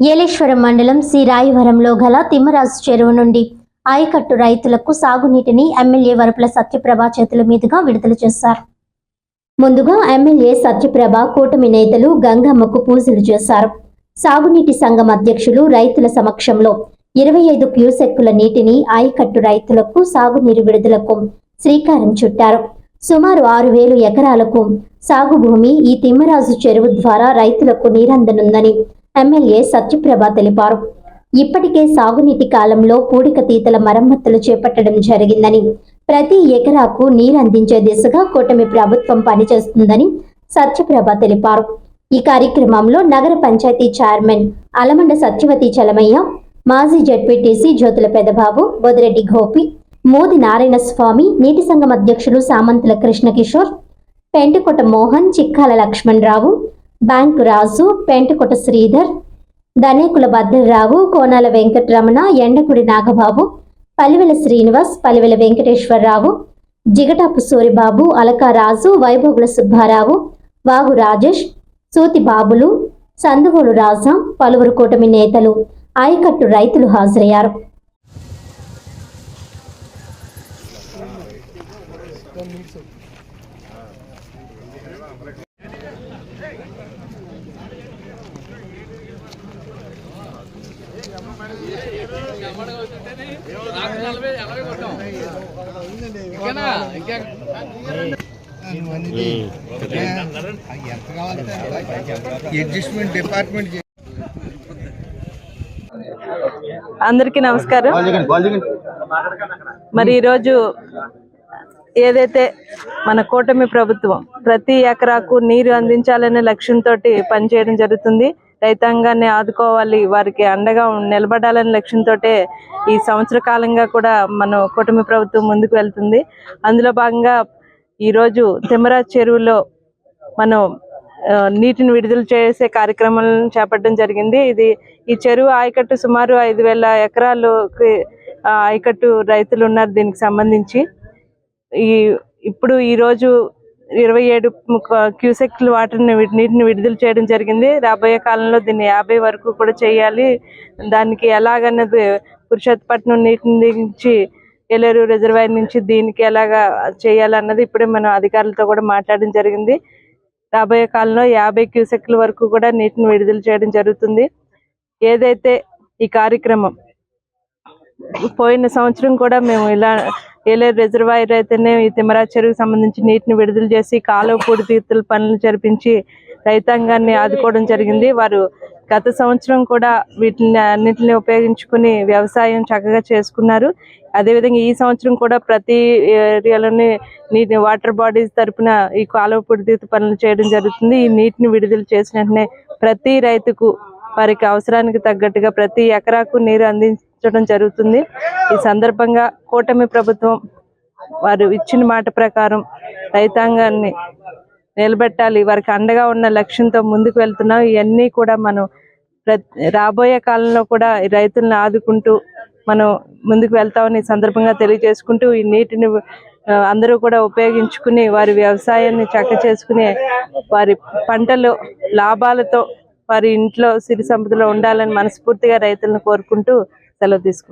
ఏలేశ్వరం మండలం శ్రీ రాయవరంలో గల తిమ్మరాజు చెరువు నుండి ఆయకట్టు రైతులకు సాగునీటిని ఎమ్మెల్యే వరపుల సత్యప్రభ చేతుల మీదుగా విడుదల చేశారు. ముందుగా ఎమ్మెల్యే సత్యప్రభ కూటమి నేతలు గంగమ్మకు పూజలు చేశారు. సాగునీటి సంఘం అధ్యక్షులు రైతుల సమక్షంలో ఇరవై ఐదు క్యూసెక్కుల నీటిని ఆయకట్టు రైతులకు సాగునీరు విడుదలకు శ్రీకారం చుట్టారు. సుమారు ఆరు వేలు ఎకరాలకు సాగు భూమి ఈ తిమ్మరాజు చెరువు ద్వారా రైతులకు నీరందనుందని ఎమ్మెల్యే సత్యప్రభ తెలిపారు. ఇప్పటికే సాగునీటి కాలంలో పూడిక తీతల మరమ్మతులు చేపట్టడం జరిగిందని ప్రతి ఎకరాకు నీరందించే దిశగా కూటమి ప్రభుత్వం పనిచేస్తుందని సత్యప్రభ తెలిపారు. ఈ కార్యక్రమంలో నగర పంచాయతీ చైర్మన్ అలమండ సత్యవతి చలమయ్య మాజీ జడ్పీటీసీ జ్యోతుల పెదబాబు బొదిరెడ్డి గోపి మోది నారాయణ స్వామి నీటి సంఘం అధ్యక్షులు సామంతుల కృష్ణకిషోర్ పెంటకొట మోహన్ చిక్కాల లక్ష్మణరావు బ్యాంకు రాజు పెంటకుట శ్రీధర్ ధనేకుల భద్రరావు కోనాల వెంకటరమణ ఎండకుడి నాగబాబు పలివెల శ్రీనివాస్ పలివెల వెంకటేశ్వరరావు జిగటాపు సూరిబాబు అలకా రాజు వైభోగుల సుబ్బారావు వాగు రాజేష్ సూతి బాబులు సందుగోలు రాజా పలువురు కూటమి నేతలు ఆయకట్టు రైతులు హాజరయ్యారు. అడ్జస్ట్మెంట్ డిపార్ట్మెంట్ అందరికీ నమస్కారం. మరి ఈరోజు ఏదైతే మన కూటమి ప్రభుత్వం ప్రతి ఎకరాకు నీరు అందించాలనే లక్ష్యంతో పనిచేయడం జరుగుతుంది. రైతాంగాన్ని ఆదుకోవాలి వారికి అండగా నిలబడాలనే లక్ష్యంతో ఈ సంవత్సర కాలంగా కూడా మన కూటమి ప్రభుత్వం ముందుకు వెళ్తుంది. అందులో భాగంగా ఈరోజు తిమ్మరాజ్ చెరువులో మనం నీటిని విడుదల చేసే కార్యక్రమాలను చేపట్టడం జరిగింది. ఇది ఈ చెరువు ఆయకట్టు సుమారు ఐదు వేల ఎకరాలకి ఆయకట్టు రైతులు ఉన్నారు దీనికి సంబంధించి. ఈ ఇప్పుడు ఈ రోజు ఇరవై ఏడు క్యూసెక్ల వాటర్ని నీటిని విడుదల చేయడం జరిగింది. రాబోయే కాలంలో దీన్ని యాభై వరకు కూడా చేయాలి. దానికి ఎలాగన్నది పురుషోత్పట్నం నీటి నుంచి ఏలేరు రిజర్వాయర్ నుంచి దీనికి ఎలాగా చేయాలన్నది ఇప్పుడే మనం అధికారులతో కూడా మాట్లాడడం జరిగింది. రాబోయే కాలంలో యాభై క్యూసెక్ల వరకు కూడా నీటిని విడుదల చేయడం జరుగుతుంది. ఏదైతే ఈ కార్యక్రమం పోయిన సంవత్సరం కూడా మేము ఇలా ఏలేరు రిజర్వాయర్ అయితేనే ఈ తిమ్మరా చెరువుకి సంబంధించి నీటిని విడుదల చేసి కాలువ పూడితీర్తుల పనులు జరిపించి రైతాంగాన్ని ఆదుకోవడం జరిగింది. వారు గత సంవత్సరం కూడా వీటిని అన్నింటిని ఉపయోగించుకుని వ్యవసాయం చక్కగా చేసుకున్నారు. అదేవిధంగా ఈ సంవత్సరం కూడా ప్రతి ఏరియాలోని నీటి వాటర్ బాడీస్ తరపున ఈ కాలువ పుడితీత పనులు చేయడం జరుగుతుంది. ఈ నీటిని విడుదల చేసిన ప్రతి రైతుకు వారికి అవసరానికి తగ్గట్టుగా ప్రతి ఎకరాకు నీరు అందించి అందించడం జరుగుతుంది. ఈ సందర్భంగా కూటమి ప్రభుత్వం వారు ఇచ్చిన మాట ప్రకారం రైతాంగాన్ని నిలబెట్టాలి. వారికి అండగా ఉన్న లక్ష్యంతో ముందుకు వెళ్తున్నాం. ఇవన్నీ కూడా మనం రాబోయే కాలంలో కూడా రైతులను ఆదుకుంటూ మనం ముందుకు వెళ్తామని సందర్భంగా తెలియజేసుకుంటూ ఈ నీటిని అందరూ కూడా ఉపయోగించుకుని వారి వ్యవసాయాన్ని చక్క చేసుకుని వారి పంటలు లాభాలతో వారి ఇంట్లో సిరి సంపదలో ఉండాలని మనస్ఫూర్తిగా రైతులను కోరుకుంటూ సెలవు తీసుకుంటాం